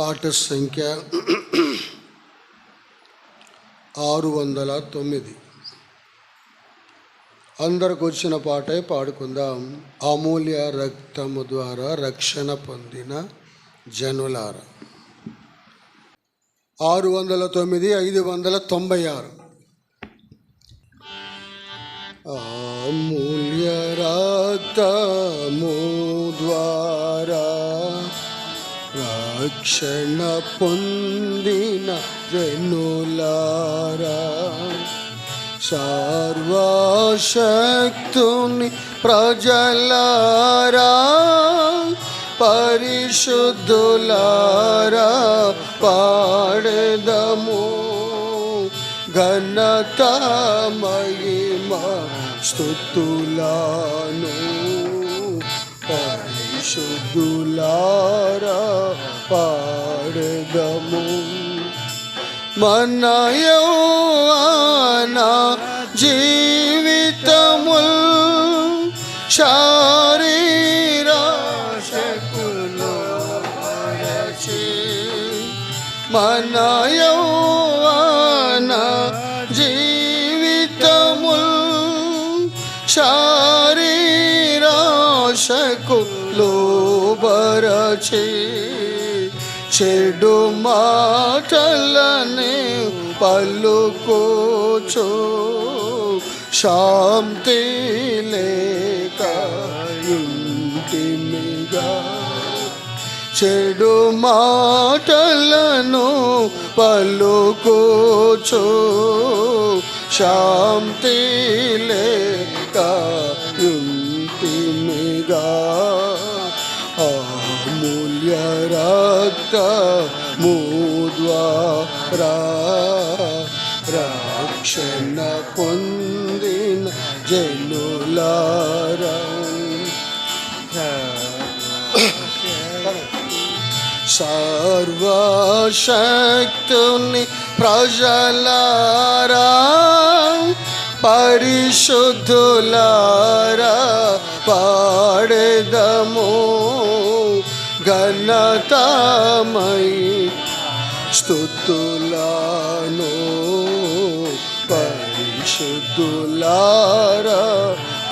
పాట సంఖ్య ఆరు వందల తొమ్మిది అందరికి వచ్చిన పాటే పాడుకుందాం. అమూల్య రక్తము ద్వారా రక్షణ పొందిన జనులార. ఆరు వందల తొమ్మిది ఐదు వందల తొంభై ఆరు అమూల్య రక్తము ద్వారా రక్షణ పొందిన జనులారా సర్వశక్తుని ప్రజలారా పరిశుద్ధులారా పాడదము ఘనత మహిమ స్థుతులాను పరిశుద్ధులారా పాడదము మన యౌవన జీవితముల్ శారీరాశకులు మన యౌవన బరచి చెడు మాటలని పలుకోచు. శాంతి లేక ఇంటిమిగా. చెడు మాటలను పలుకోచు. శాంతి లేక ఇంటిమిగా. అమూల్య రక్తము ద్వారా రక్షణ పొందిన జనులారా సర్వశక్తుని ప్రజలారా పరిశుద్ధులారా పాడదము ఘనతమై స్థుతులాను పరిశుద్ధులారా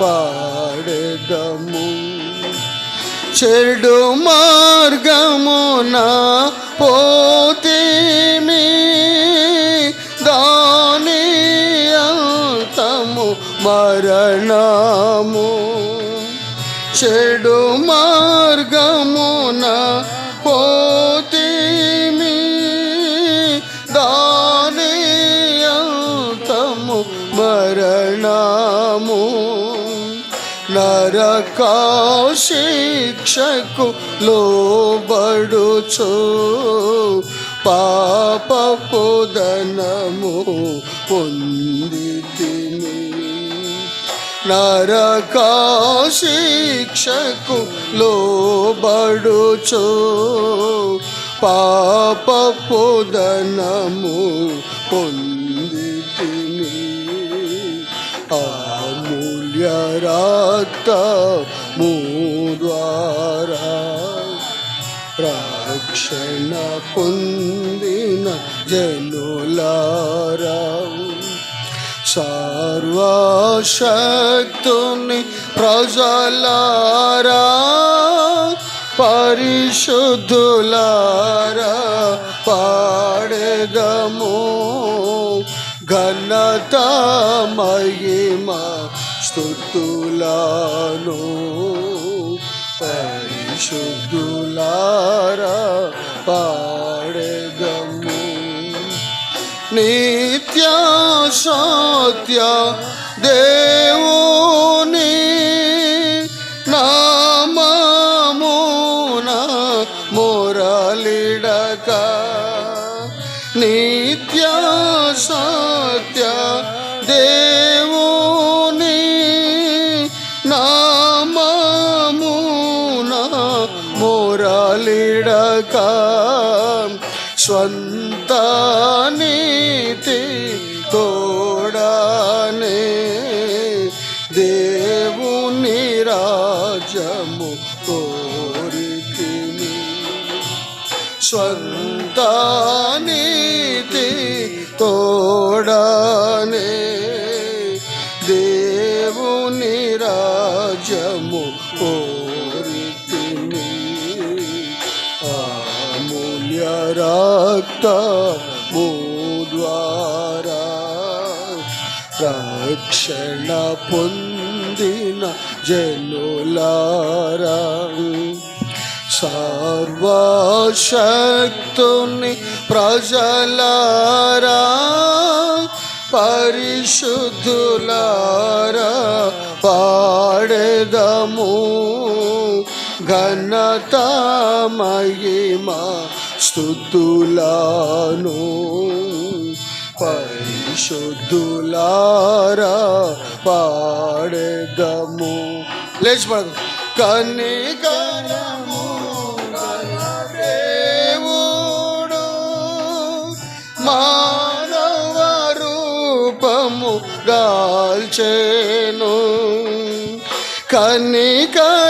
పాడదము చెడు మార్గమున పోతిమి శిక్షకు లోబడుచు. పాప పొదనము పొంది నరక శిక్షకు లోబడుచు. పాప పొదనము పొంది రక్తము ద్వారా రక్షణ పొందిన జనులారా సర్వశక్తుని ప్రజలారా పరిశుద్ధులారా పాడగము ఘనత మహిమా స్థుతులాను పరిశుద్ధులారా పాడగము నిత్య సత్య దేవుని నామమున మురళిడక నిత్య సత్య స్వంత నీతి తోడనే. దేవుని రాజము కోరితిని స్వంత నీతి తోడనే. దేవుని రాజము కోరి అమూల్య రక్తము ద్వారా రక్షణ పొందిన జనులారా సర్వశక్తుని ప్రజలారా పరిశుద్ధులారా పాడెదము ఘనత మహిమా స్థుతులను పరిశుద్ధులారా పాడెదము. లేచి పడదు కనికరము దేవుడు మానవ రూపము దాల్చెను కనికరము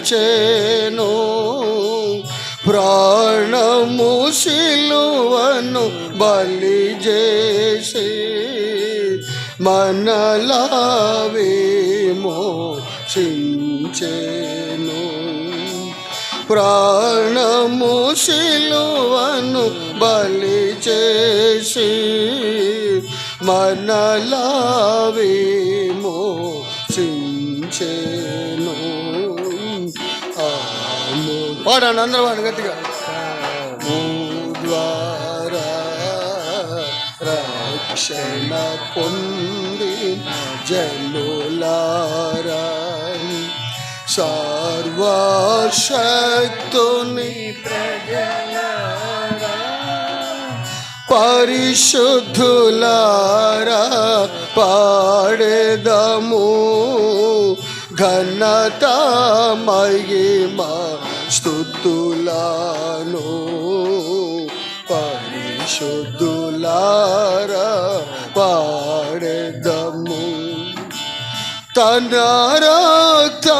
దాల్చెను ప్రాణము శిలువను బలి చేసి మనలావేమో చించెను. ప్రాణము శిలువను బలి చేసి మనలావేమో చించెను. పాడండి అందరూ వాడు గట్టిగా. ద్వారా రక్షణ పొంది జనులారా సర్వశక్తుని పరిశుద్ధులారా పాడేదము ఘనత మహిమ. స్థుతులను పరిశుద్ధులారా పాడెదము. తన రక్తధారాలలో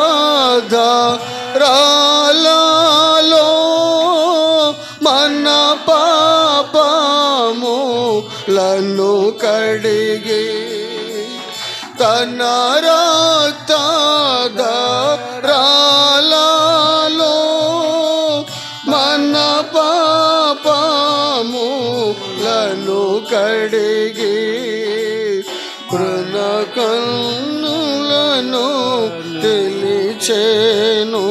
మన పాపము లను కడిగి తన రక్తధారాలలో పాపములను కడిగి కన్నులను తెలిచేను.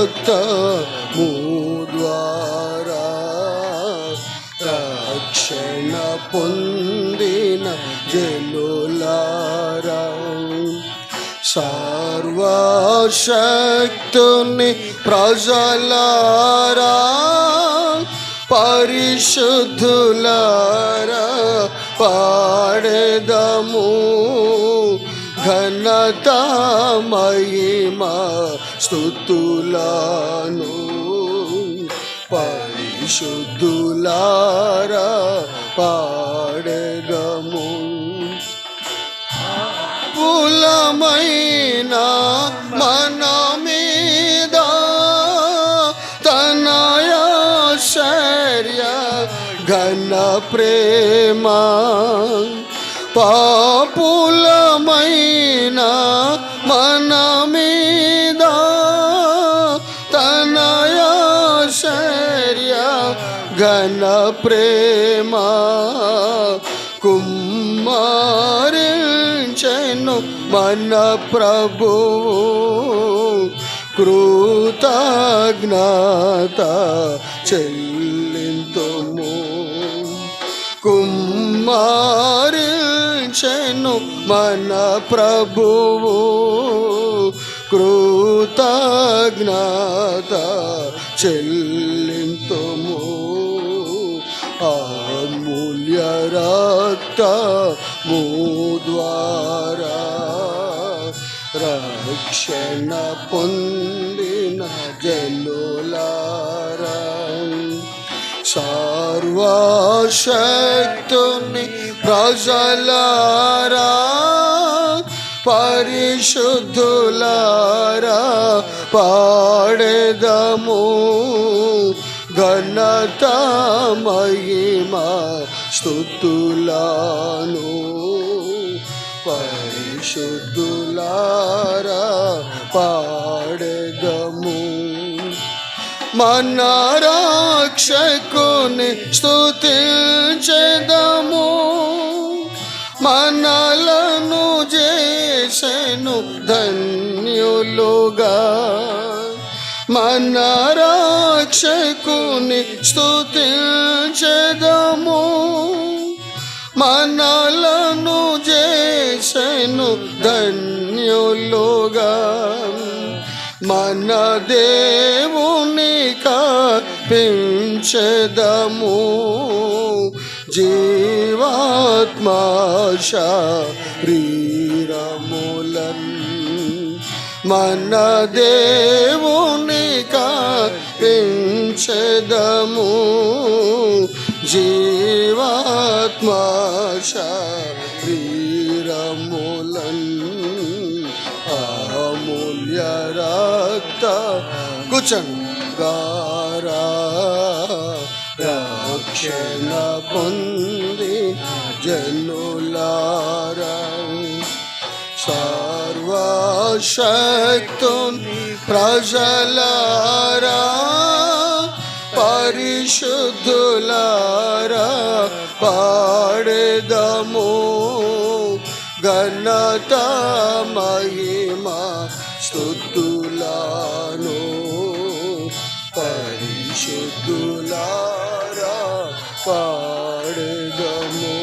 రక్తము ద్వారా రక్షణ పొందిన జనులారా. సర్వశక్తుని ప్రజలారా. పరిశుద్ధులారా పాడదము. ఘనత మహిమ స్థుతులను పరిశుద్ధులారా పాడెదము పులమైన మన మీద తనయాశర్య ఘన ప్రేమ పాప ఘన ప్రేమ కుమారించెను మన ప్రభు కృతజ్ఞత చెల్లింతుము. కుమారించెను మన ప్రభువు కృతజ్ఞత చెల్లి అమూల్య రక్త ద్వారా రక్షణ పొందిన జనులారా సర్వశక్తుని ప్రజలారా పరిశుద్ధులారా పాడెదము ఘనత మహిమా స్థుతులాను పరిశుద్ధులారా పాడగము. మన రక్షకుని స్తుతించెదము మనలను చేసెను ధన్యులుగా. మన రక్షకుని స్తుతించెదము. మనలను చేసను ధన్యులుగా. మన దేవుని పెంచదము జీవాత్మాశ ప్రీరములన్ మన దేవుని పెంచదము జీవాత్మాశ ప్రీరములన్ అమూల్య రక్త కుచంగారా రక్షణ పొంది జనులారా. సర్వశక్తున్ ప్రజలారా. పరిశుద్ధులారా పాడెదము ఘనత మహిమా స్థుతులాను. పరిశుద్ధులారా పాడెదము.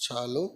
చాలు.